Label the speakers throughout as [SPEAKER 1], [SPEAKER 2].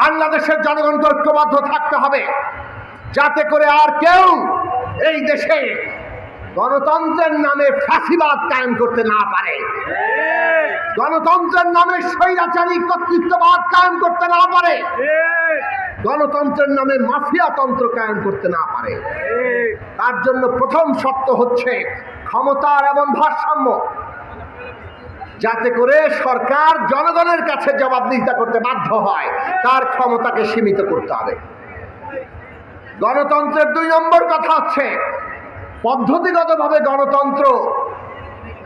[SPEAKER 1] বাংলাদেশের জনগণকে ঐক্যবদ্ধ থাকতে হবে। যাতে করে আর কেউ এই দেশে গণতন্ত্রের নামে ফাঁসিবাদ কায়েম করতে না পারে। গণতন্ত্রের নামে স্বৈরাচারী কর্তৃত্ববাদ কায়েম করতে না পারে। গণতন্ত্রের নামে মাফিয়াতন্ত্র কায়েম করতে না পারে। তার জন্য প্রথম শর্ত হচ্ছে ক্ষমতার এমন ভারসাম্য। যাতে করে সরকার জনগণের কাছে জবাবদিহিতা করতে বাধ্য হয়, তার ক্ষমতাকে সীমিত করতে হবে। গণতন্ত্রের দুই নম্বর কথা হচ্ছে, পদ্ধতিগতভাবে গণতন্ত্র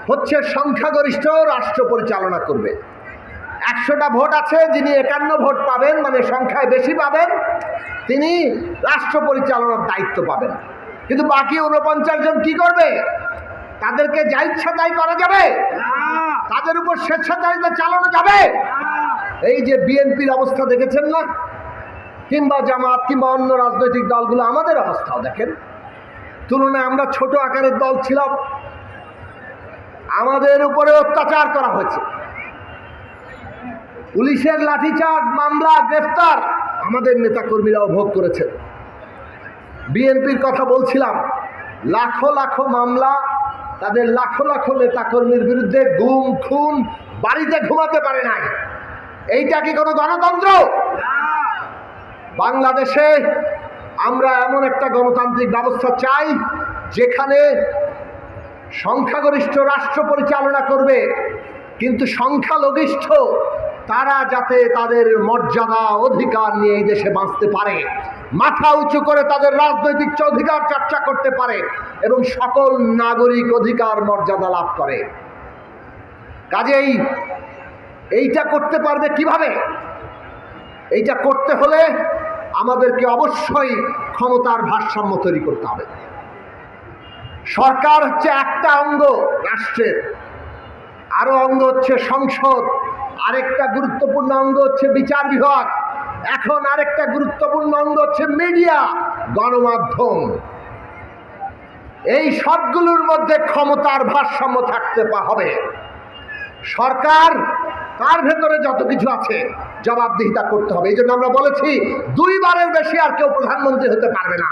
[SPEAKER 1] হচ্ছে সংখ্যাগরিষ্ঠ রাষ্ট্র পরিচালনা করবে। একশোটা ভোট আছে, যিনি একান্ন ভোট পাবেন মানে সংখ্যায় বেশি পাবেন, তিনি রাষ্ট্র পরিচালনার দায়িত্ব পাবেন। কিন্তু বাকি উনপঞ্চাশ জন কি করবে? তাদেরকে যা ইচ্ছা তাই করা যাবে। তাদের উপর স্বেচ্ছাচারিতা চালানো যাবে? এই যে বিএনপির অবস্থা দেখেছেন না? কিংবা জামাত, কিংবা অন্য রাজনৈতিক দলগুলো আমাদের অবস্থাও দেখেন। তুলনায় আমরা ছোট আকারের দল ছিলাম। আমাদের উপরে অত্যাচার করা হয়েছে। পুলিশের লাঠিচার্জ, মামলা, গ্রেফতার আমাদের নেতাকর্মীরাও ভোগ করেছেন। বিএনপির কথা বলছিলাম। লাখো লাখো মামলা তাদের লাখো লাখো নেতাকর্মীর বিরুদ্ধে গুম, খুন, বাড়িতে ঘুমাতে পারে নাই। এইটা কি কোনো গণতন্ত্র? বাংলাদেশে আমরা এমন একটা গণতান্ত্রিক ব্যবস্থা চাই, যেখানে সংখ্যাগরিষ্ঠ রাষ্ট্র পরিচালনা করবে, কিন্তু সংখ্যালঘিষ্ঠ তারা যাতে তাদের মর্যাদা, অধিকার নিয়ে এই দেশে বাঁচতে পারে, মাথা উঁচু করে তাদের রাজনৈতিক অধিকার চর্চা করতে পারে এবং সকল নাগরিক অধিকার, মর্যাদা লাভ করে। কাজেই এইটা করতে পারবে কীভাবে? এইটা করতে হলে আমাদেরকে অবশ্যই ক্ষমতার ভারসাম্য তৈরি করতে হবে। সরকার হচ্ছে একটা অঙ্গ রাষ্ট্রের, আরও অঙ্গ হচ্ছে সংসদ। আরেকটা গুরুত্বপূর্ণ অঙ্গ হচ্ছে বিচার বিভাগ। এখন আরেকটা গুরুত্বপূর্ণ অঙ্গ হচ্ছে মিডিয়া, গণমাধ্যম। এই সবগুলোর মধ্যে ক্ষমতার ভারসাম্য থাকতে হবে। সরকার, তার ভেতরে যত কিছু আছে, জবাবদিহিতা করতে হবে। এই জন্য আমরা বলেছি, দুইবারের বেশি আর কেউ প্রধানমন্ত্রী হতে পারবে না।